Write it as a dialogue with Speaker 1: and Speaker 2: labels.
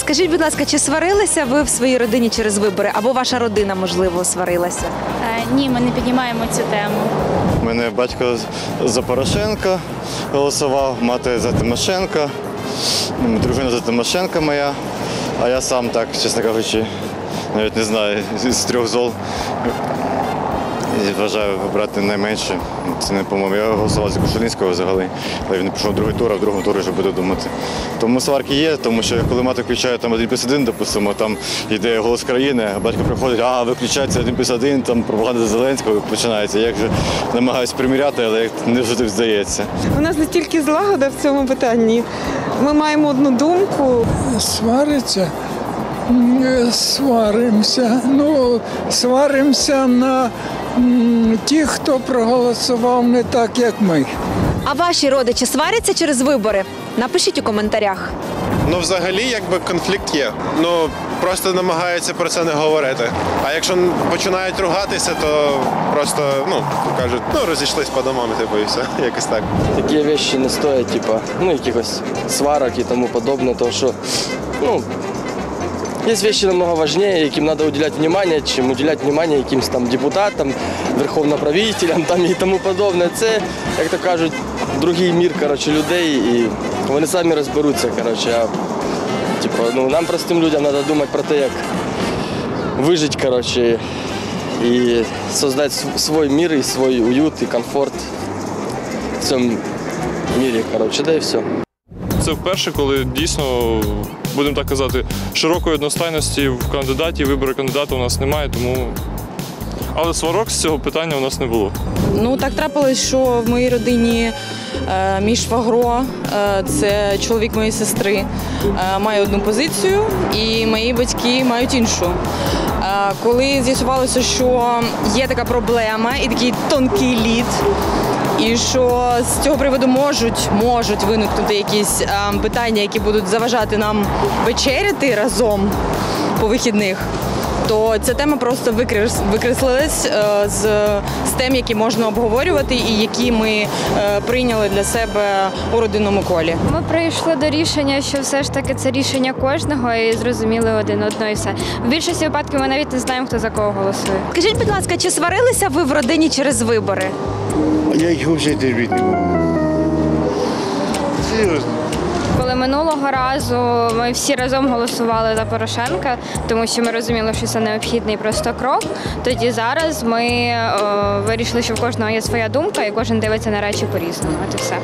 Speaker 1: Скажіть, будь ласка, чи сварилися ви в своїй родині через вибори? Або ваша родина, можливо, сварилася?
Speaker 2: Е, Ні, ми не піднімаємо цю тему.
Speaker 3: У мене батько за Порошенка голосував, мати за Тимошенка, дружина за Тимошенка моя, а я сам так, чесно кажучи, навіть не знаю, з трьох зол і вважаю вибрати найменше. Це не по-моєму. Я голосував за Кушулінського взагалі, але він пішов в другий тур, а в другому турі вже буду думати. Тому сварки є, тому що коли мати включає там один плюс один, допустимо, там йде голос країни, а батько приходить, а виключається один плюс один, там пропаганда Зеленського починається. Я вже намагаюся приміряти, але як не завжди вдається.
Speaker 4: У нас настільки злагода в цьому питанні. Ми маємо одну думку.
Speaker 5: свариться. Сваримося. Ну, сваримося на тих, хто проголосував не так, як ми.
Speaker 1: А ваші родичі сваряться через вибори? Напишіть у коментарях.
Speaker 6: Ну, взагалі, якби конфлікт є. Ну просто намагаються про це не говорити. А якщо починають ругатися, то просто ну кажуть, ну розійшлись по домам, типу, і все, якось так.
Speaker 7: такі речі не стоять, типа, ну, якихось сварок і тому подобне, тому що, ну, є речі намного важливі, яким треба уделяти внимание, чим уделяти внимание якимсь там депутатам, верховноправителям там і тому подобне. Це, як то кажуть, другий мір коротше, людей, і вони самі розберуться. Коротше, а, типу, ну, нам простим людям треба думати про те, як вижити, коротше, і создати свій мір і свій уют і комфорт в цьому мірі. Коротше, да і все.
Speaker 8: Це вперше, коли дійсно, будемо так казати, широкої одностайності в канdiдаті, вибору кандидата у нас немає, тому. Але сварок з цього питання у нас не було.
Speaker 9: Ну так трапилось, що в моїй родині е, мій швагро, е, це чоловік моєї сестри, е, має одну позицію, і мої батьки мають іншу. Е, коли з'ясувалося, що є така проблема і такий тонкий лід, і що з цього приводу можуть, можуть виникнути якісь е, питання, які будуть заважати нам вечеряти разом по вихідних то ця тема просто викрес- викреслилась е, з, з тем, які можна обговорювати і які ми е, прийняли для себе у родинному колі.
Speaker 2: Ми прийшли до рішення, що все ж таки це рішення кожного і зрозуміли один одного і все. В більшості випадків ми навіть не знаємо, хто за кого голосує.
Speaker 1: Скажіть, будь ласка, чи сварилися ви в родині через вибори?
Speaker 3: Я їх взагалі терпіти не можу. Серйозно.
Speaker 2: Коли минулого разу ми всі разом голосували за Порошенка, тому що ми розуміли, що це необхідний просто крок. Тоді зараз ми о, вирішили, що в кожного є своя думка, і кожен дивиться на речі по-різному. От і все.